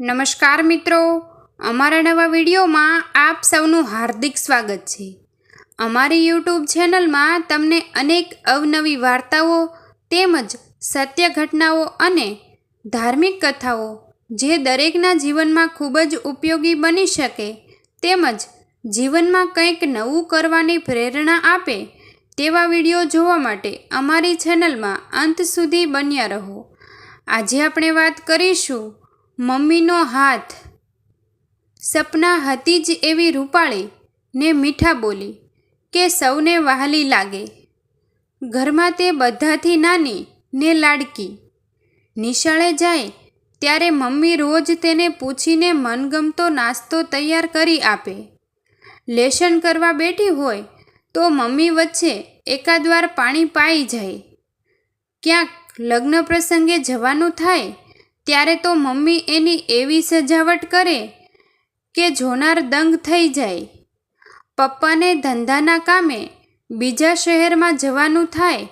નમસ્કાર મિત્રો. અમારા નવા વિડીયોમાં આપ સૌનું હાર્દિક સ્વાગત છે. અમારી યુટ્યુબ ચેનલમાં તમને અનેક અવનવી વાર્તાઓ તેમજ સત્ય ઘટનાઓ અને ધાર્મિક કથાઓ જે દરેકના જીવનમાં ખૂબ જ ઉપયોગી બની શકે તેમજ જીવનમાં કંઈક નવું કરવાની પ્રેરણા આપે તેવા વીડિયો જોવા માટે અમારી ચેનલમાં અંત સુધી બન્યા રહો. આજે આપણે વાત કરીશું મમ્મીનો હાથ. સપના હતી જ એવી રૂપાળી ને મીઠા બોલી કે સૌને વહાલી લાગે. ઘરમાં તે બધાથી નાની ને લાડકી. નિશાળે જાય ત્યારે મમ્મી રોજ તેને પૂછીને મનગમતો નાસ્તો તૈયાર કરી આપે. લેશન કરવા બેઠી હોય તો મમ્મી વચ્ચે એકાદ વાર પાણી પાઈ જાય. ક્યાંક લગ્ન પ્રસંગે જવાનું થાય ત્યારે તો મમ્મી એની એવી સજાવટ કરે કે જોનાર દંગ થઈ જાય. પપ્પાને ધંધાના કામે બીજા શહેરમાં જવાનું થાય,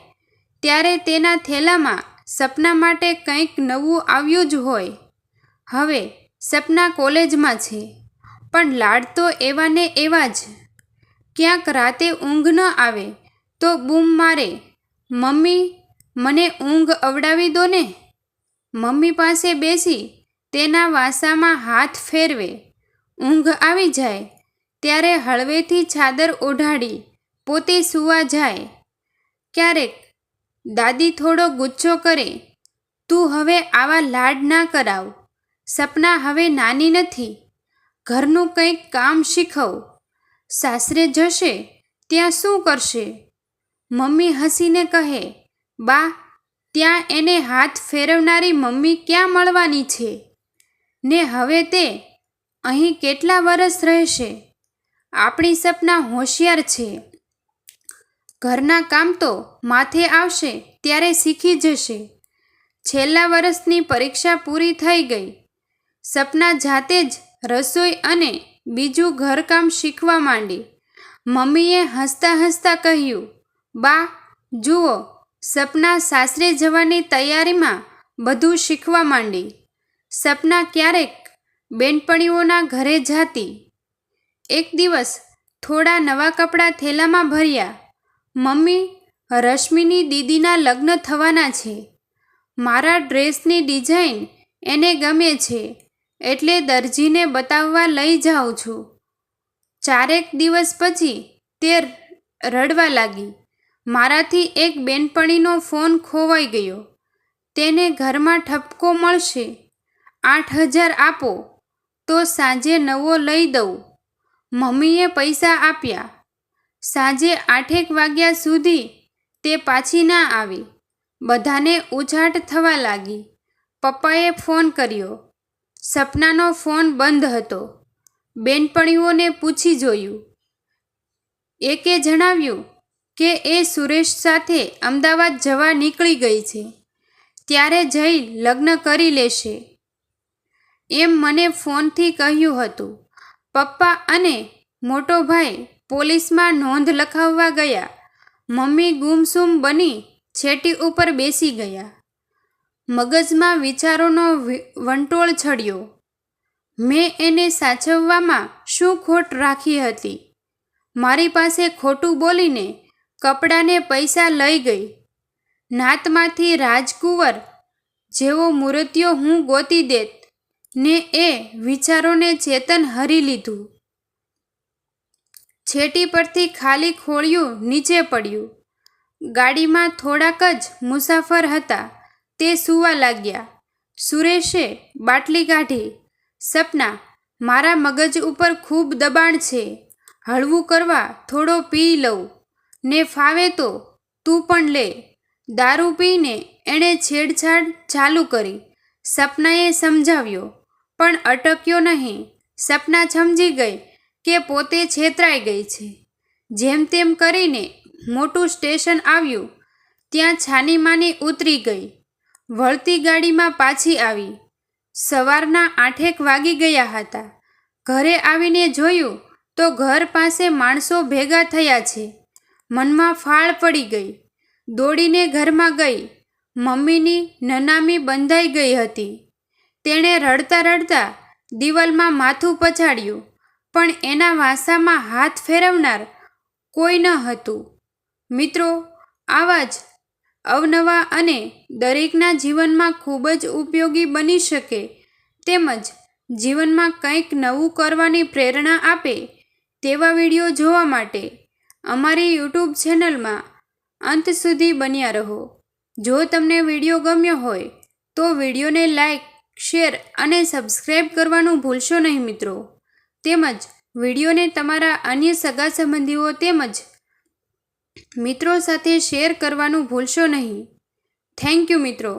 ત્યારે તેના થેલામાં સપના માટે કંઈક નવું આવ્યું જ હોય. હવે સપના કોલેજમાં છે, પણ લાડ તો એવા ને એવા જ. ક્યાંક રાતે ઊંઘ ન આવે તો બૂમ મારે, મમ્મી, મને ઊંઘ અવડાવી દો ને. મમ્મી પાસે બેસી તેના વાસામાં હાથ ફેરવે. ઊંઘ આવી જાય ત્યારે હળવેથી ચાદર ઓઢાડી પોતે સૂવા જાય. ક્યારેક દાદી થોડો ગુચ્છો કરે. તું હવે આવા લાડ ના કરાવ. સપના હવે નાની નથી. ઘરનું કંઈક કામ શીખવ. સાસરે જશે ત્યાં શું કરશે? મમ્મી હસીને કહે, બા ત્યાં એને હાથ ફેરવનારી મમ્મી ક્યાં મળવાની છે? ને હવે તે અહીં કેટલા વરસ રહેશે? આપણી સપના હોશિયાર છે. ઘરના કામ તો માથે આવશે, ત્યારે શીખી જશે. છેલ્લા વર્ષની પરીક્ષા પૂરી થઈ ગઈ. સપના જાતે જ રસોઈ અને બીજું ઘરકામ શીખવા માંડી. મમ્મીએ હસતા હસતા કહ્યું, બા, જુઓ સપના સાસરે જવાની તૈયારીમાં બધું શીખવા માંડી. સપના ક્યારેક બેનપણીઓના ઘરે જાતી. એક દિવસ થોડા નવા કપડાં થેલામાં ભર્યા. મમ્મી, રશ્મિની દીદીના લગ્ન થવાના છે. મારા ડ્રેસની ડિઝાઇન એને ગમે છે, એટલે દરજીને બતાવવા લઈ જાઉં છું. ચારેક દિવસ પછી તે રડવા લાગી. મારાથી એક બેનપણીનો ફોન ખોવાઈ ગયો. તેને ઘરમાં ઠપકો મળશે. આઠ હજાર આપો. તો સાંજે નવો લઈ દઉં. મમ્મીએ પૈસા આપ્યા. સાંજે આઠેક વાગ્યા સુધી તે પાછી ના આવી. બધાને ઉછાટ થવા લાગી. પપ્પાએ ફોન કર્યો. સપનાનો ફોન બંધ હતો. બેનપણીઓને પૂછી જોયું. એકે જણાવ્યું કે એ સુરેશ સાથે અમદાવાદ જવા નીકળી ગઈ છે. ત્યારે જઈ લગ્ન કરી લેશે. એમ મને ફોનથી કહ્યું હતું. પપ્પા અને મોટો ભાઈ પોલીસમાં નોંધ લખાવવા ગયા. મમ્મી ગુમસુમ બની છેટી ઉપર બેસી ગયા. મગજમાં વિચારોનો વંટોળ છડ્યો. મેં એને સાચવવામાં શું ખોટ રાખી હતી? મારી પાસે ખોટું બોલીને કપડાને પૈસા લઈ ગઈ. નાતમાંથી રાજકુંવર જેવો મૂર્તિઓ હું ગોતી દેત, ને એ વિચારોને ચેતન હરી લીધું. છેટી પરથી ખાલી ખોળિયું નીચે પડ્યું. ગાડીમાં થોડાક જ મુસાફર હતા, તે સૂવા લાગ્યા. સુરેશે, બાટલી કાઢી. સપના, મારા મગજ ઉપર ખૂબ દબાણ છે. હળવું કરવા થોડો પી લઉં. ને ફાવે તો તું પણ લે. દારૂ પીને એણે છેડછાડ ચાલુ કરી. સપનાએ સમજાવ્યો, પણ અટક્યો નહીં. સપના સમજી ગઈ કે પોતે છેતરાઈ ગઈ છે. જેમ તેમ કરીને મોટું સ્ટેશન આવ્યું, ત્યાં છાની માની ઉતરી ગઈ. વળતી ગાડીમાં પાછી આવી. સવારના આઠેક વાગી ગયા હતા. ઘરે આવીને જોયું તો ઘર પાસે માણસો ભેગા થયા છે. મનમાં ફાળ પડી ગઈ. દોડીને ઘરમાં ગઈ. મમ્મીની નનામી બંધાઈ ગઈ હતી. તેણે રડતા રડતા દિવાલમાં માથું પછાડ્યું, પણ એના વાસામાં હાથ ફેરવનાર કોઈ ન હતું. મિત્રો, આવા જ અવનવા અને દરેકના જીવનમાં ખૂબ જ ઉપયોગી બની શકે, તેમજ જીવનમાં કંઈક નવું કરવાની પ્રેરણા આપે, તેવા વીડિયો જોવા માટે. અમારી યુટ્યુબ ચેનલમાં અંત સુધી બન્યા રહો. જો તમને વીડિયો ગમ્યો હોય, તો વિડીયોને લાઈક, શેર અને સબસ્ક્રાઈબ કરવાનું ભૂલશો નહીં મિત્રો. તેમજ વિડીયોને તમારા અન્ય સગા સંબંધીઓ તેમજ મિત્રો સાથે શેર કરવાનું ભૂલશો નહીં. થેન્ક યુ મિત્રો.